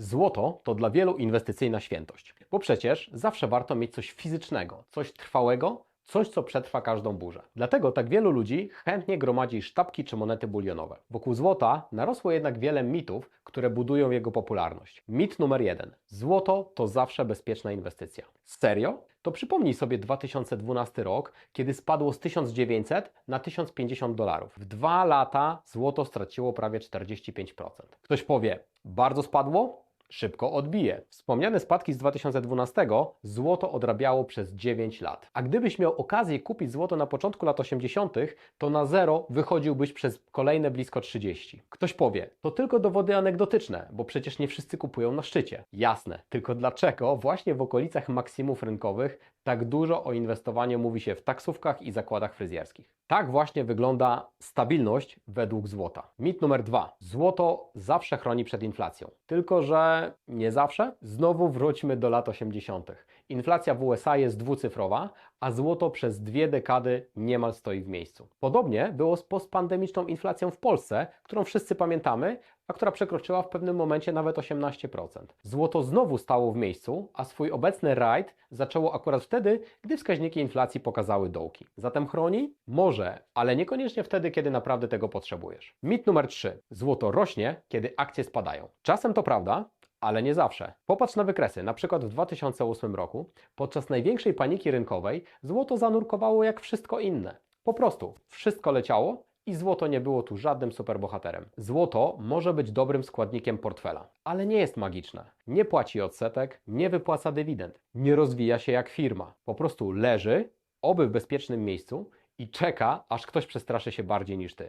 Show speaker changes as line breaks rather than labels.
Złoto to dla wielu inwestycyjna świętość, bo przecież zawsze warto mieć coś fizycznego, coś trwałego, coś co przetrwa każdą burzę. Dlatego tak wielu ludzi chętnie gromadzi sztabki czy monety bulionowe. Wokół złota narosło jednak wiele mitów, które budują jego popularność. Mit numer jeden. Złoto to zawsze bezpieczna inwestycja. Serio? To przypomnij sobie 2012 rok, kiedy spadło z 1900 na 1050 dolarów. W dwa lata złoto straciło prawie 45%. Ktoś powie, bardzo spadło? Szybko odbije. Wspomniane spadki z 2012 złoto odrabiało przez 9 lat. A gdybyś miał okazję kupić złoto na początku lat 80., to na zero wychodziłbyś przez kolejne blisko 30. Ktoś powie, to tylko dowody anegdotyczne, bo przecież nie wszyscy kupują na szczycie. Jasne, tylko dlaczego właśnie w okolicach maksimów rynkowych tak dużo o inwestowaniu mówi się w taksówkach i zakładach fryzjerskich? Tak właśnie wygląda stabilność według złota. Mit numer dwa. Złoto zawsze chroni przed inflacją. Tylko, że nie zawsze. Znowu wróćmy do lat 80. Inflacja w USA jest dwucyfrowa, a złoto przez dwie dekady niemal stoi w miejscu. Podobnie było z postpandemiczną inflacją w Polsce, którą wszyscy pamiętamy, a która przekroczyła w pewnym momencie nawet 18%. Złoto znowu stało w miejscu, a swój obecny rajd zaczęło akurat wtedy, gdy wskaźniki inflacji pokazały dołki. Zatem chroni? Może, ale niekoniecznie wtedy, kiedy naprawdę tego potrzebujesz. Mit numer 3. Złoto rośnie, kiedy akcje spadają. Czasem to prawda, ale nie zawsze. Popatrz na wykresy. Na przykład w 2008 roku, podczas największej paniki rynkowej, złoto zanurkowało jak wszystko inne. Po prostu wszystko leciało i złoto nie było tu żadnym superbohaterem. Złoto może być dobrym składnikiem portfela, ale nie jest magiczne. Nie płaci odsetek, nie wypłaca dywidend, nie rozwija się jak firma. Po prostu leży, oby w bezpiecznym miejscu i czeka, aż ktoś przestraszy się bardziej niż ty.